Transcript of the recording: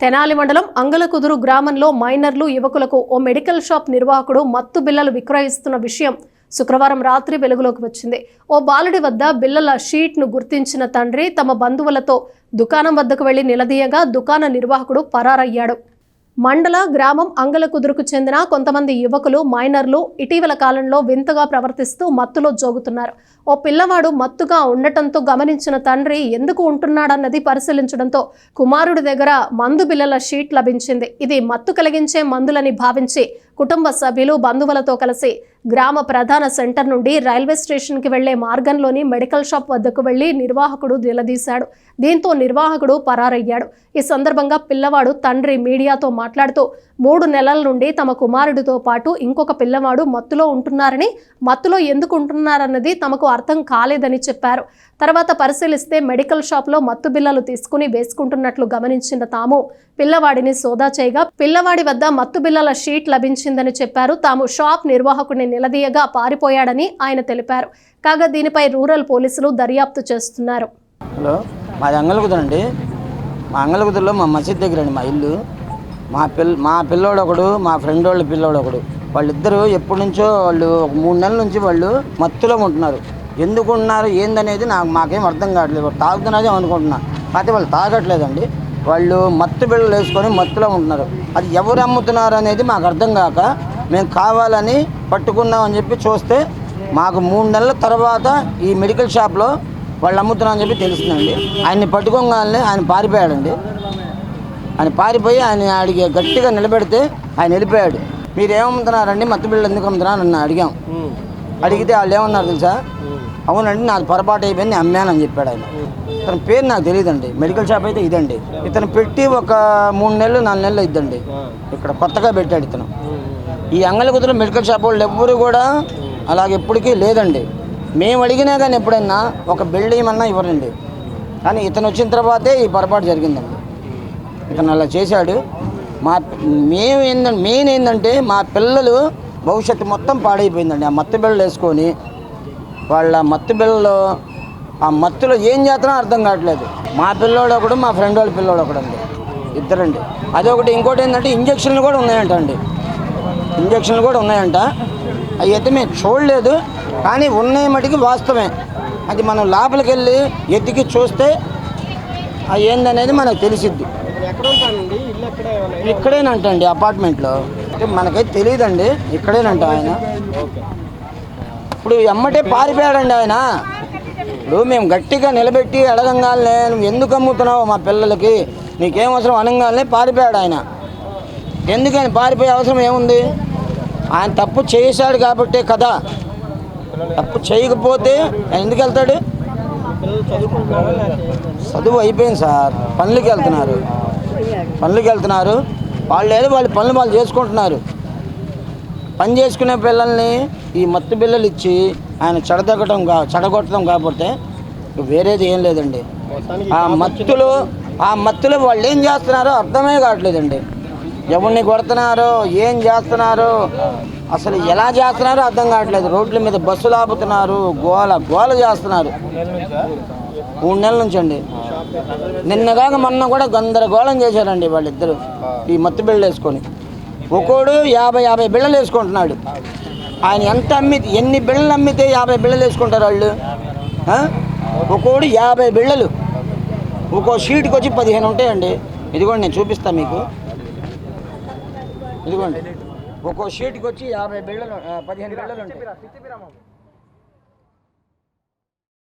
తెనాలి మండలం అంగలకుదురు గ్రామంలో మైనర్లు యువకులకు ఓ మెడికల్ షాప్ నిర్వాహకుడు మత్తు బిల్లలు విక్రయిస్తున్న విషయం శుక్రవారం రాత్రి వెలుగులోకి వచ్చింది. ఓ బాలుడి వద్ద బిల్లల షీట్ను గుర్తించిన తండ్రి తమ బంధువులతో దుకాణం వద్దకు వెళ్ళి నిలదీయగా దుకాణ నిర్వాహకుడు పరారయ్యాడు. మండల గ్రామం అంగలకుదురుకు చెందిన కొంతమంది యువకులు మైనర్లు ఇటీవల కాలంలో వింతగా ప్రవర్తిస్తూ మత్తులో జోగుతున్నారు. ఓ పిల్లవాడు మత్తుగా ఉండటంతో గమనించిన తండ్రి ఎందుకు ఉంటున్నాడన్నది పరిశీలించడంతో కుమారుడి దగ్గర మందు బిల్లల షీట్ లభించింది. ఇది మత్తు కలిగించే మందులని భావించి కుటుంబ సభ్యులు బంధువులతో కలిసి గ్రామ ప్రధాన సెంటర్ నుండి రైల్వే స్టేషన్కి వెళ్ళే మార్గంలోని మెడికల్ షాప్ వద్దకు వెళ్ళి నిర్వాహకుడు నిలదీశాడు. దీంతో నిర్వాహకుడు పరారయ్యాడు. ఈ సందర్భంగా పిల్లవాడు తండ్రి మీడియాతో మాట్లాడుతూ మూడు నెలల నుండి తమ కుమారుడితో పాటు ఇంకొక పిల్లవాడు మత్తులో ఉంటున్నారని మత్తులో ఎందుకు ఉంటున్నారన్నది తమకు అర్థం కాలేదని చెప్పారు. తర్వాత పరిశీలిస్తే మెడికల్ షాప్లో మత్తు బిల్లలు తీసుకుని వేసుకుంటున్నట్లు గమనించిన తాము. పిల్లవాడిని సోదా చేయగా పిల్లవాడి వద్ద మత్తు బిల్లల షీట్ లభించిందని చెప్పారు. తాము షాప్ నిర్వాహకుడిని నిలదీయగా పారిపోయాడని ఆయన తెలిపారు. కాగా దీనిపై రూరల్ పోలీసులు దర్యాప్తు చేస్తున్నారు. హలో మాది అంగలకుదురండి మా అంగలకుదురులో మా మసీద్ దగ్గర అండి మా ఇల్లు. మా పిల్ల మా పిల్లోడు ఒకడు మా ఫ్రెండ్ వాళ్ళ పిల్లోడు ఒకడు వాళ్ళిద్దరూ ఎప్పటి నుంచో వాళ్ళు ఒక మూడు నెలల నుంచి వాళ్ళు మత్తులో ఉంటున్నారు. ఎందుకు ఉన్నారు ఏందనేది నాకు మాకేం అర్థం కావట్లేదు. వాళ్ళు తాగుతున్నదే అనుకుంటున్నా. కాకపోతే వాళ్ళు తాగట్లేదండి. వాళ్ళు మత్తు బిళ్ళలు వేసుకొని మత్తులో ఉంటున్నారు. అది ఎవరు అమ్ముతున్నారు అనేది మాకు అర్థం కాక మేము కావాలని పట్టుకున్నామని చెప్పి చూస్తే మాకు మూడు నెలల తర్వాత ఈ మెడికల్ షాప్లో వాళ్ళు అమ్ముతున్నారని చెప్పి తెలిసిందండి ఆయన్ని పట్టుకోగానే ఆయన పారిపోయాడండి. ఆయన పారిపోయి ఆయన ఆడికి గట్టిగా నిలబెడితే ఆయన వెళ్ళిపోయాడు. మీరు ఏమమ్ముతున్నారండి? మత్తు బిళ్ళలు ఎందుకు అమ్ముతున్నారు నన్ను అడిగాం. అడిగితే వాళ్ళు ఏమన్నారు తెలుసా? అవునండి నాది పొరపాటు అయిపోయింది నేను అమ్మానని చెప్పాడు ఆయన. ఇతని పేరు నాకు తెలియదండి. మెడికల్ షాప్ అయితే ఇదండి. ఇతను పెట్టి ఒక మూడు నెలలు నాలుగు నెలలు ఇద్దండి ఇక్కడ కొత్తగా పెట్టాడు ఇతను. ఈ అంగళకుదురు మెడికల్ షాప్ వాళ్ళు ఎవ్వరు కూడా అలాగ ఎప్పటికీ లేదండి. మేము అడిగినా కానీ ఎప్పుడైనా ఒక బిల్డ్ అన్నా ఇవ్వరండి. కానీ ఇతను వచ్చిన తర్వాతే ఈ పొరపాటు జరిగిందండి. ఇతను అలా చేశాడు. మా మేము ఏంటంటే మెయిన్ ఏంటంటే మా పిల్లలు భవిష్యత్తు మొత్తం పాడైపోయిందండి. ఆ మత్తు బిళ్ళలు వేసుకొని వాళ్ళ మత్తు బిళ్ళలో ఆ మత్తులో ఏం చేస్తున్నా అర్థం కావట్లేదు. మా పిల్లోడు ఒకడు మా ఫ్రెండ్ వాళ్ళ పిల్లోడు ఒకడు అండి ఇద్దరండి. అదొకటి ఇంకోటి ఏంటంటే ఇంజక్షన్లు కూడా ఉన్నాయంట అండి ఇంజక్షన్లు కూడా ఉన్నాయంట. అవి అయితే మేము చూడలేదు కానీ ఉన్నాయి మటుకి వాస్తవమే. అది మనం లోపలికి వెళ్ళి ఎత్తికి చూస్తే అది ఏందనేది మనకు తెలిసిద్ది. ఇక్కడేనంటండి ఇక్కడేనంట అండి అపార్ట్మెంట్లో మనకైతే తెలియదండి ఇక్కడేనంట ఆయన. ఇప్పుడు ఎమ్మటే పారిపోయాడండి ఆయన. ఇప్పుడు మేము గట్టిగా నిలబెట్టి అడగంగానే నువ్వు ఎందుకు అమ్ముతున్నావు మా పిల్లలకి? నీకేం అవసరం? అనగానే పారిపోయాడు ఆయన. ఎందుకని పారిపోయే అవసరం ఏముంది? ఆయన తప్పు చేశాడు కాబట్టే కదా. తప్పు చేయకపోతే ఆయన ఎందుకు వెళ్తాడు? చదువు అయిపోయింది సార్. పనులకి వెళ్తున్నారు. పనులకి వెళ్తున్నారు. వాళ్ళు ఏదో వాళ్ళ పనులు వాళ్ళు చేసుకుంటున్నారు. పని చేసుకునే పిల్లల్ని ఈ మత్తు బిల్లలు ఇచ్చి ఆయన చెడదగ్గటం కా చెడగొట్టడం కాకపోతే వేరేది ఏం లేదండి. ఆ మత్తులు ఆ మత్తులో వాళ్ళు ఏం చేస్తున్నారో అర్థమే కావట్లేదండి. ఎవరిని కొడుతున్నారో ఏం చేస్తున్నారో అసలు ఎలా చేస్తున్నారో అర్థం కావట్లేదు. రోడ్ల మీద బస్సులు ఆపుతున్నారు గోల గోల చేస్తున్నారు. మూడు నెలల నుంచి అండి. నిన్నగాక మొన్న కూడా గందరగోళం చేశారండి వాళ్ళిద్దరు. ఈ మత్తు బిళ్ళలు వేసుకొని. ఒక్కోడు యాభై యాభై బిళ్ళలు వేసుకుంటున్నాడు. ఆయన ఎంత అమ్మి ఎన్ని బిళ్ళలు అమ్మితే యాభై బిళ్ళలు వేసుకుంటారు వాళ్ళు? ఒక్కోడు యాభై బిళ్ళలు. ఒక్కో షీట్కి వచ్చి పదిహేను ఉంటాయండి. ఇదిగోండి నేను చూపిస్తాను మీకు. ఇదిగోండి. ఒక్కో షీట్కి వచ్చి యాభై బిళ్ళలు పదిహేను బిళ్ళలు ఉంటాయి.